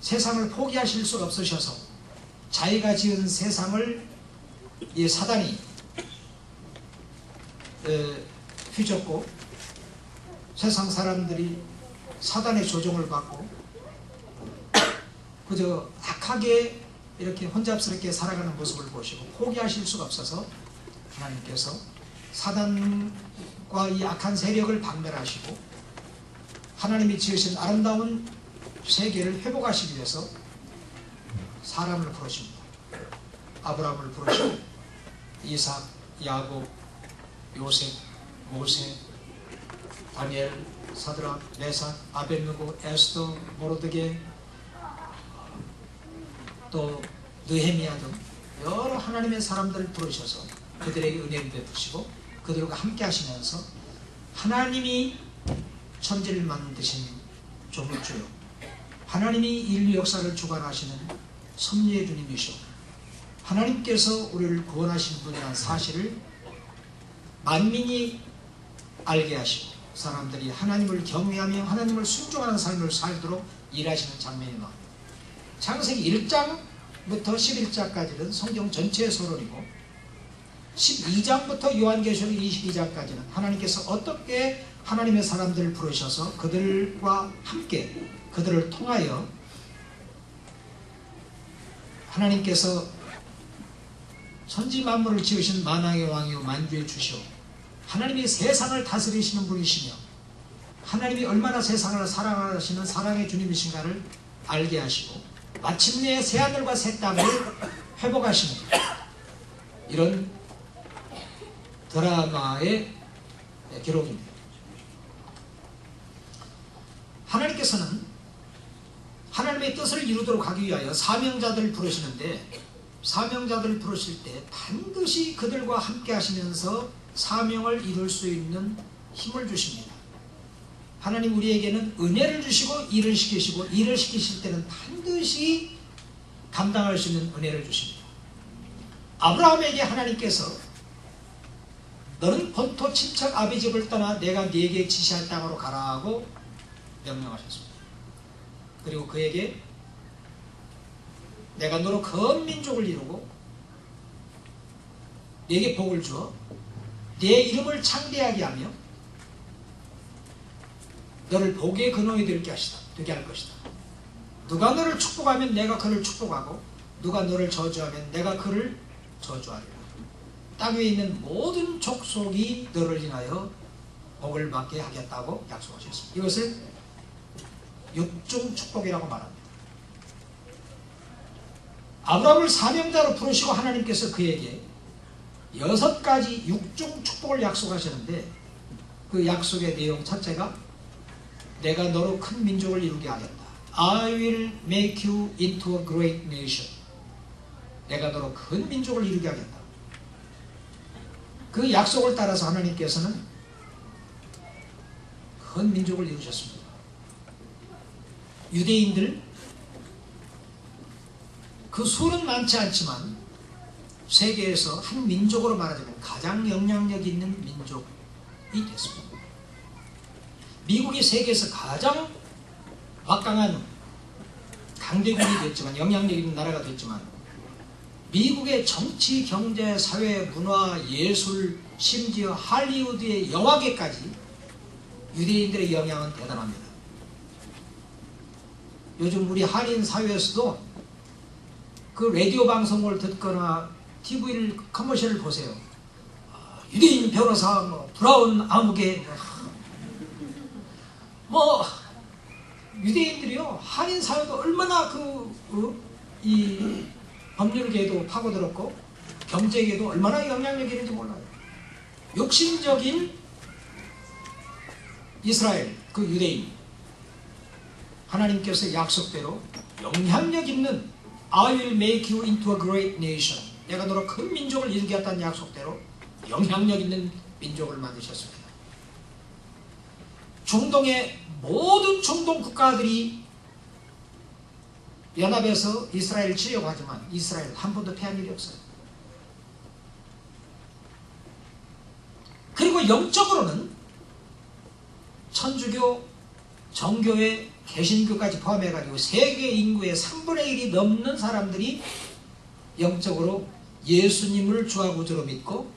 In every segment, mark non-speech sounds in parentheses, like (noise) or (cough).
세상을 포기하실 수 없으셔서 자기가 지은 세상을 이 사단이 에, 휘젓고 세상 사람들이 사단의 조종을 받고 (coughs) 그저 악하게 이렇게 혼잡스럽게 살아가는 모습을 보시고 포기하실 수가 없어서 하나님께서 사단과 이 악한 세력을 박멸하시고 하나님이 지으신 아름다운 세계를 회복하시기 위해서 사람을 부르십니다. 아브라함을 부르시고 이삭, 야곱, 요셉, 모세, 다니엘, 사드락, 메삭, 아벤누고, 에스더, 모로드게 또 느헤미야 등 여러 하나님의 사람들을 부르셔서 그들에게 은혜를 베푸시고 그들과 함께 하시면서 하나님이 천지를 만드신 조물주요 하나님이 인류 역사를 주관하시는 섭리의 주님이시오 하나님께서 우리를 구원하신 분이라는 사실을 만민이 알게 하시고 사람들이 하나님을 경외하며 하나님을 순종하는 삶을 살도록 일하시는 장면이 나옵니다. 창세기 1장부터 11장까지는 성경 전체의 서론이고 12장부터 요한계시록 22장까지는 하나님께서 어떻게 하나님의 사람들을 부르셔서 그들과 함께 그들을 통하여 하나님께서 천지 만물을 지으신 만왕의 왕이요 만주의 주시오. 하나님이 세상을 다스리시는 분이시며 하나님이 얼마나 세상을 사랑하시는 사랑의 주님이신가를 알게 하시고 마침내 새하늘과 새 땅을 회복하시는 이런 드라마의 기록입니다. 하나님께서는 하나님의 뜻을 이루도록 하기 위하여 사명자들을 부르시는데 사명자들을 부르실 때 반드시 그들과 함께 하시면서 사명을 이룰 수 있는 힘을 주십니다. 하나님 우리에게는 은혜를 주시고 일을 시키시고 일을 시키실 때는 반드시 감당할 수 있는 은혜를 주십니다. 아브라함에게 하나님께서 너는 본토 친척 아비 집을 떠나 내가 네게 지시할 땅으로 가라고 명령하셨습니다. 그리고 그에게 내가 너로 큰 민족을 이루고 네게 복을 주어 네 이름을 창대하게 하며 너를 복의 근원이 되게 하시다. 되게 할 것이다. 누가 너를 축복하면 내가 그를 축복하고 누가 너를 저주하면 내가 그를 저주하리라. 땅 위에 있는 모든 족속이 너를 인하여 복을 받게 하겠다고 약속하셨습니다. 이것을 육중 축복이라고 말합니다. 아브라함을 사명자로 부르시고 하나님께서 그에게 여섯 가지 육중 축복을 약속하셨는데 그 약속의 내용 첫째가 내가 너로 큰 민족을 이루게 하겠다. I will make you into a great nation. 내가 너로 큰 민족을 이루게 하겠다. 그 약속을 따라서 하나님께서는 큰 민족을 이루셨습니다. 유대인들 그 수는 많지 않지만 세계에서 한 민족으로 말하자면 가장 영향력 있는 민족이 됐습니다. 미국이 세계에서 가장 막강한 강대국이 됐지만 영향력 있는 나라가 됐지만 미국의 정치, 경제, 사회, 문화, 예술, 심지어 할리우드의 영화계까지 유대인들의 영향은 대단합니다. 요즘 우리 한인 사회에서도 그 라디오 방송을 듣거나 TV를 커머셜을 보세요. 아, 유대인 변호사, 뭐 브라운 아무개, 뭐 유대인들이요 한인 사회도 얼마나 그이 어? 법률계도 파고들었고 경제계도 얼마나 영향력이 있는지 몰라요. 욕심적인 이스라엘 그 유대인 하나님께서 약속대로 영향력 있는 I will make you into a great nation 내가 너로 큰 민족을 했다는 약속대로 영향력 있는 민족을 만드셨습니다. 중동의 모든 중동 국가들이 연합해서 이스라엘 치려고 하지만 이스라엘 한 번도 패한 일이 없어요. 그리고 영적으로는 천주교, 정교회, 개신교까지 포함해가지고 세계 인구의 3분의 1이 넘는 사람들이 영적으로 예수님을 주와 구주로 믿고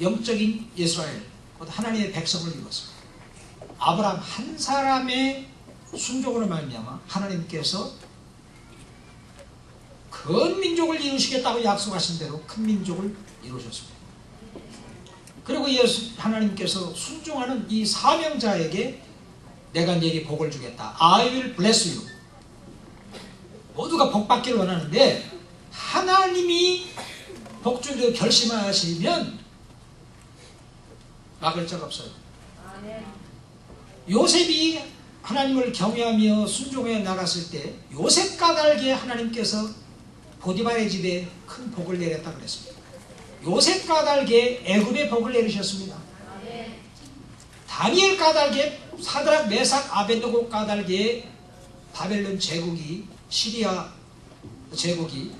영적인 이스라엘, 곧 하나님의 백성을 이루었습니다. 아브라함 한 사람의 순종으로 말미암아 하나님께서 큰 민족을 이루시겠다고 약속하신 대로 큰 민족을 이루셨습니다. 그리고 예수 하나님께서 순종하는 이 사명자에게 내가 네게 복을 주겠다. I will bless you. 모두가 복 받기를 원하는데 하나님이 복 주기로 결심하시면 막을 자가 없어요. 요셉이 하나님을 경외하며 순종해 나갔을 때 요셉 까닭에 하나님께서 보디발의 집에 큰 복을 내렸다 그랬습니다. 요셉 까닭에 애굽의 복을 내리셨습니다. 다니엘 까닭에 사드락 메삭 아벤노고 까닭에 바벨론 제국이 시리아 제국이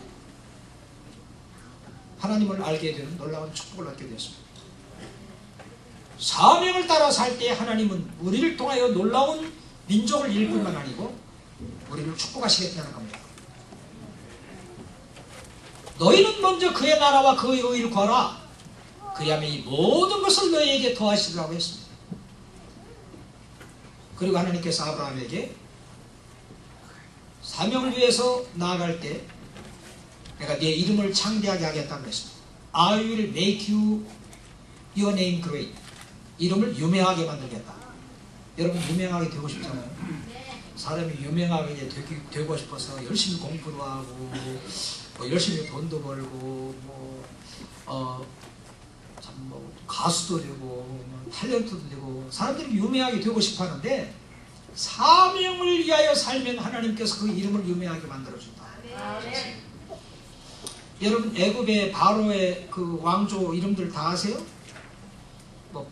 하나님을 알게 되는 놀라운 축복을 얻게 되었습니다. 사명을 따라 살 때 하나님은 우리를 통하여 놀라운 민족을 이룰 뿐만 아니고 우리를 축복하시겠다는 겁니다. 너희는 먼저 그의 나라와 그의 의를 구하라. 그리하면 이 모든 것을 너희에게 더하시리라고 했습니다. 그리고 하나님께서 아브라함에게 사명을 위해서 나아갈 때 내가 네 이름을 창대하게 하겠다고 했습니다. I will make you your name great. 이름을 유명하게 만들겠다. 여러분 유명하게 되고 싶잖아요. 사람이 유명하게 되기, 되고 싶어서 열심히 공부도 하고 뭐 열심히 돈도 벌고 뭐 어, 참뭐 가수도 되고 뭐 탤런트도 되고 사람들이 유명하게 되고 싶어 하는데 사명을 위하여 살면 하나님께서 그 이름을 유명하게 만들어 준다. 여러분 애굽의 바로의 그 왕조 이름들 다 아세요? 뭐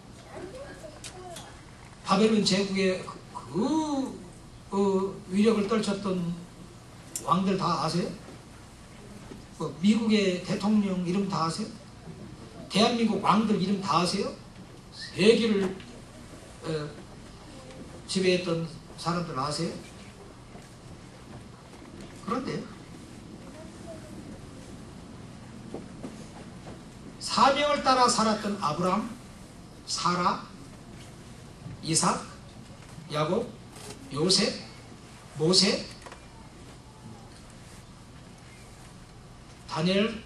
바벨론 제국의 그, 그 위력을 떨쳤던 왕들 다 아세요? 뭐 미국의 대통령 이름 다 아세요? 대한민국 왕들 이름 다 아세요? 세계를 어, 지배했던 사람들 아세요? 그런데 사명을 따라 살았던 아브라함, 사라, 이삭, 야곱, 요셉, 모세, 다니엘,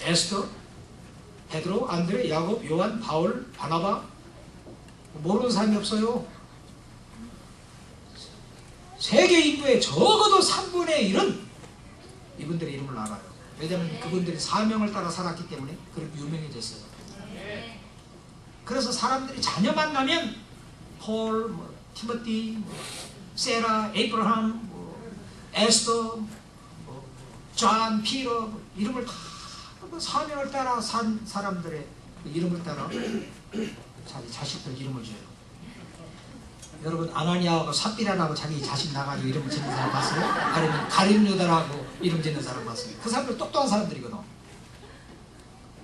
에스더, 베드로, 안드레, 야곱, 요한, 바울, 바나바 모르는 사람이 없어요. 세계 인구의 적어도 3분의 1은 이분들의 이름을 알아요. 왜냐하면 그분들이 사명을 따라 살았기 때문에 그렇게 유명해졌어요. 그래서 사람들이 자녀 만나면 폴, 뭐, 티모티, 뭐, 세라, 에이브라함, 뭐, 에스더, 뭐, 존, 피터 뭐, 이름을 다 사명을 따라 산 사람들의 그 이름을 따라 (clears throat) 자기 자식들 이름을 줘요. 여러분 아나니아하고 삽비라라고 자기 자식 나가지고 이름을 짓는 사람 봤어요? 아니면 가림유다라고 이름 짓는 사람 봤어요? 그 사람들 똑똑한 사람들이거든.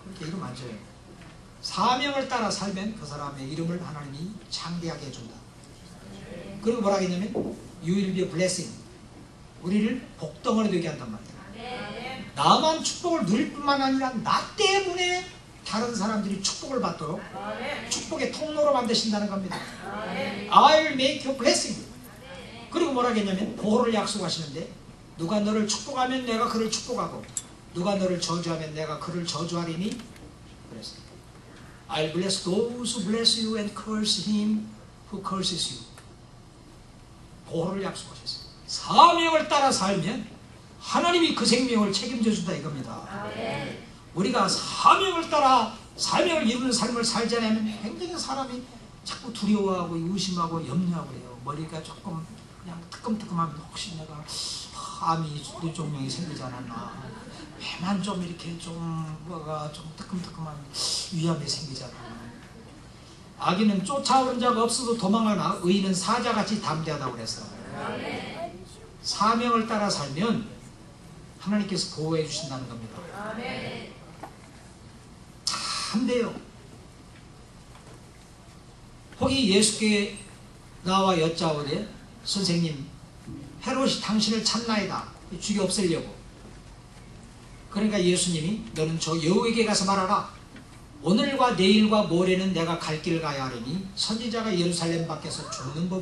그렇게 이름 안 줘요. 사명을 따라 살면 그 사람의 이름을 하나님이 창대하게 해준다. 그리고 뭐라 했냐면 You will be a blessing. 우리를 복덩어리 되게 한단 말이야. 나만 축복을 누릴 뿐만 아니라 나 때문에 다른 사람들이 축복을 받도록 축복의 통로로 만드신다는 겁니다. I will make you blessing. 그리고 뭐라 했냐면 보호를 약속하시는데 누가 너를 축복하면 내가 그를 축복하고 누가 너를 저주하면 내가 그를 저주하리니 그랬어요. I'll bless those who bless you and curse him who curses you. 보호를 약속하셨어요. 사명을 따라 살면 하나님이 그 생명을 책임져 준다 이겁니다. 우리가 사명을 따라 사명을 이루는 삶을 살지 않으면 굉장히 사람이 자꾸 두려워하고 의심하고 염려하고 그래요. 머리가 조금 그냥 뜨끔뜨끔하면 혹시 내가 암이 뇌종양이 생기지 않았나. 배만 좀 이렇게 좀 뭐가 좀 뜨끔뜨끔하면 생기지 않았나. 아기는 쫓아오는 자가 없어도 도망하나 의인은 사자같이 담대하다고 그랬어. 사명을 따라 살면 하나님께서 보호해 주신다는 겁니다. 참 돼요. 혹이 예수께 나와 여짜오되 선생님 헤롯이 당신을 찾나이다 죽여 없애려고 그러니까 예수님이 너는 저 여우에게 가서 말하라 오늘과 내일과 모레는 내가 갈 길 가야 하리니 선지자가 예루살렘 밖에서 죽는 법